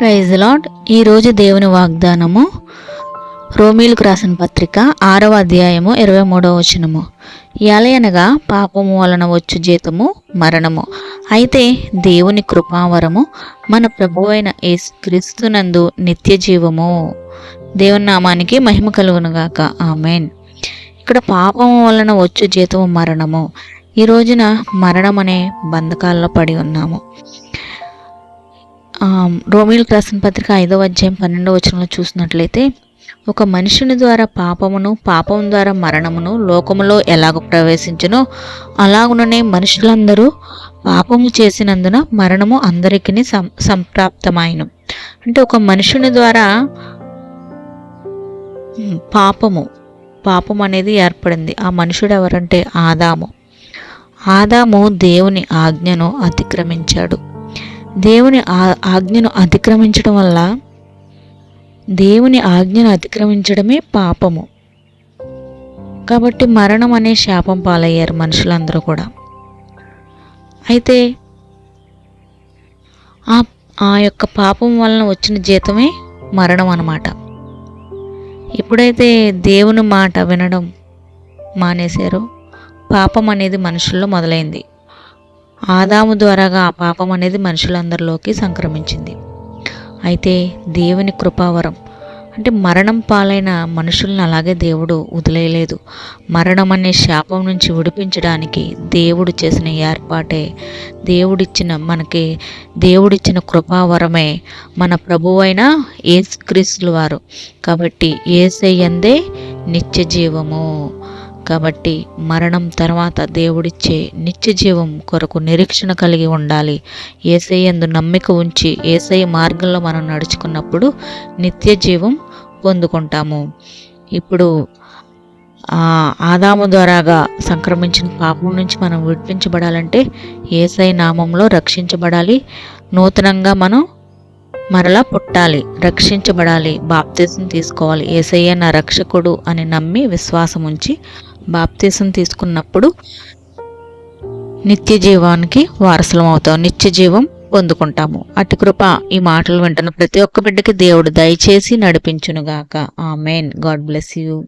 Praise lord ఈరోజు దేవుని వాగ్దానము రోమిలకు రాసిన పత్రిక ఆరవ అధ్యాయము ఇరవై మూడవ వచనము. ఎలయనగా పాపము వలన వచ్చు జీతము మరణము. అయితే దేవుని కృపావరము మన ప్రభు అయిన క్రీస్తునందు నిత్య జీవము. దేవుని నామానికి మహిమ కలుగునుగాక ఆమెన్. ఇక్కడ పాపము వలన వచ్చు జీతము మరణము. ఈ రోజున మరణం అనే బంధకాల్లో పడి ఉన్నాము. రోమిల్ రాసిన పత్రిక ఐదవ అధ్యాయం పన్నెండవ వచనంలో చూసినట్లయితే ఒక మనుషుని ద్వారా పాపమును పాపం ద్వారా మరణమును లోకములో ఎలాగ ప్రవేశించునో అలాగుననే మనుషులందరూ పాపము చేసినందున మరణము అందరికీ సం సంప్రాప్తమాయను. అంటే ఒక మనుషుని ద్వారా పాపము పాపం అనేది ఏర్పడింది. ఆ మనుషుడు ఎవరంటే ఆదాము. ఆదాము దేవుని ఆజ్ఞను అతిక్రమించాడు. దేవుని ఆజ్ఞను అతిక్రమించడం వల్ల దేవుని ఆజ్ఞను అతిక్రమించడమే పాపము. కాబట్టి మరణం అనే శాపం పాలయ్యారు మనుషులందరూ కూడా. అయితే ఆ ఆ యొక్క పాపం వలన వచ్చిన జీతమే మరణం అన్నమాట. ఎప్పుడైతే దేవుని మాట వినడం మానేశారో పాపం అనేది మనుషుల్లో మొదలైంది. ఆదాము ద్వారాగా ఆ పాపం అనేది మనుషులందరిలోకి సంక్రమించింది. అయితే దేవుని కృపావరం అంటే మరణం పాలైన మనుషులను అలాగే దేవుడు వదిలేయలేదు. మరణం అనే శాపం నుంచి విడిపించడానికి దేవుడు చేసిన ఏర్పాటే దేవుడిచ్చిన మనకి దేవుడిచ్చిన కృపావరమే మన ప్రభువైన ఏసుక్రీస్తులు వారు. కాబట్టి ఏసయ్యందే నిత్య జీవము. కాబట్టి మరణం తర్వాత దేవుడిచ్చే నిత్య జీవం కొరకు నిరీక్షణ కలిగి ఉండాలి. ఏసై ఎందు నమ్మిక ఉంచి ఏసై మార్గంలో మనం నడుచుకున్నప్పుడు నిత్య జీవం పొందుకుంటాము. ఇప్పుడు ఆదాము ద్వారాగా సంక్రమించిన పాపం నుంచి మనం విడిపించబడాలంటే ఏసై నామంలో రక్షించబడాలి. నూతనంగా మనం మరలా పుట్టాలి రక్షించబడాలి బాప్తిజం తీసుకోవాలి. ఏసయ్య నా రక్షకుడు అని నమ్మి విశ్వాసం ఉంచి బాప్తీసం తీసుకున్నప్పుడు నిత్య జీవానికి వారసులం అవుతాం నిత్య జీవం పొందుకుంటాము. అటు కృప ఈ మాటలు వింటున్న ప్రతి ఒక్క బిడ్డకి దేవుడు దయచేసి నడిపించునుగాక. ఆ మెయిన్ గాడ్ బ్లెస్ యూ.